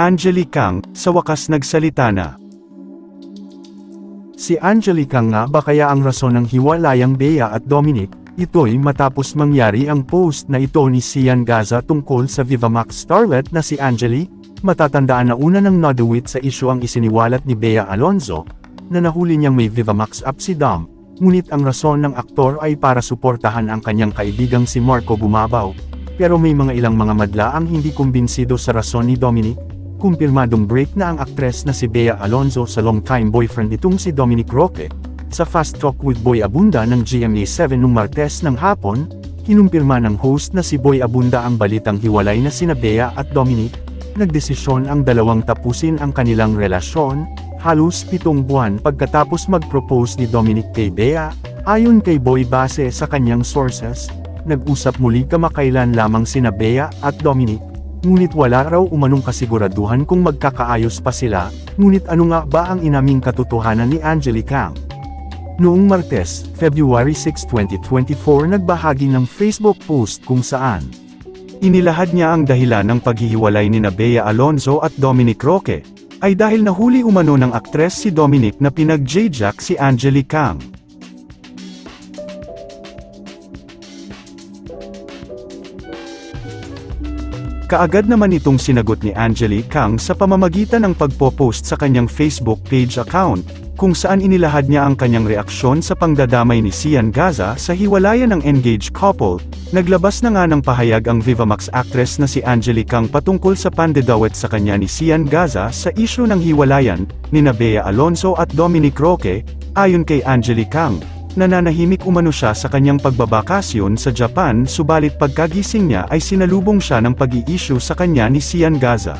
Angelique Kang, sa wakas nagsalita na. Si Angelica nga ba kaya ang rason ng hiwalayang Bea at Dominic, ito'y matapos mangyari ang post na ito ni Sian Gaza tungkol sa Vivamax starlet na si Angeli, matatandaan na una ng Nodawit sa isyu ang isiniwalat ni Bea Alonzo, na nahuli niyang may Vivamax app si Dom, ngunit ang rason ng aktor ay para suportahan ang kanyang kaibigang si Marco Gumabaw, pero may mga ilang mga madla ang hindi kumbinsido sa rason ni Dominic, kumpirmadong break na ang aktres na si Bea Alonzo sa long-time boyfriend nitong si Dominic Roque. Sa Fast Talk with Boy Abunda ng GMA7 nung Martes ng hapon, kinumpirma ng host na si Boy Abunda ang balitang hiwalay na sina Bea at Dominic, nagdesisyon ang dalawang tapusin ang kanilang relasyon, halos pitong buwan pagkatapos mag-propose ni Dominic kay Bea, ayon kay Boy base sa kanyang sources, nag-usap muli kamakailan lamang sina Bea at Dominic, Ngunit wala raw umanong kasiguraduhan kung magkakaayos pa sila, ngunit ano nga ba ang inaming katotohanan ni Angelica? Noong Martes, February 6, 2024 nagbahagi ng Facebook post kung saan Inilahad niya ang dahilan ng paghihiwalay ni Bea Alonzo at Dominic Roque, ay dahil nahuli umano ng aktres si Dominic na pinag-J-Jack si Angelica Kang. Kaagad naman itong sinagot ni Angelique Kang sa pamamagitan ng pagpo-post sa kanyang Facebook page account, kung saan inilahad niya ang kanyang reaksyon sa pangdadamay ni Sian Gaza sa hiwalayan ng engaged couple. Naglabas na nga ng pahayag ang Vivamax actress na si Angelique Kang patungkol sa pandedawet sa kanya ni Sian Gaza sa isyu ng hiwalayan ni Bea Alonso at Dominic Roque, ayon kay Angelique Kang. Nananahimik umano siya sa kanyang pagbabakasyon sa Japan subalit pagkagising niya ay sinalubong siya ng pag-i-issue sa kanya ni Sian Gaza.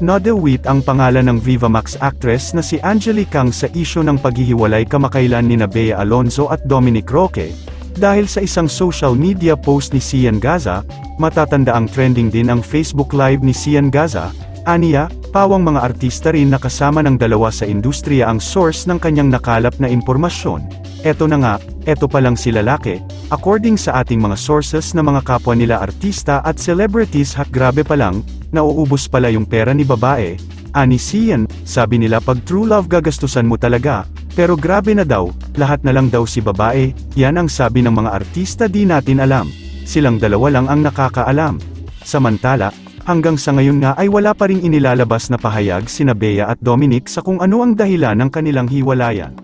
Nodewit ang pangalan ng Vivamax actress na si Angelique Kang sa isyo ng paghihiwalay kamakailan ni Bea Alonzo at Dominic Roque, dahil sa isang social media post ni Sian Gaza, matatanda ang trending din ang Facebook Live ni Sian Gaza, Aniya, pawang mga artista rin na kasama ng dalawa sa industriya ang source ng kanyang nakalap na impormasyon. Eto na nga, eto pa lang si lalaki, according sa ating mga sources na mga kapwa nila artista at celebrities ha grabe pa lang, nauubos pala yung pera ni babae, ani Sian, sabi nila pag true love gagastusan mo talaga, pero grabe na daw, lahat na lang daw si babae, yan ang sabi ng mga artista di natin alam, silang dalawa lang ang nakakaalam. Samantala, Hanggang sa ngayon nga ay wala pa ring inilalabas na pahayag sina Bea at Dominic sa kung ano ang dahilan ng kanilang hiwalayan.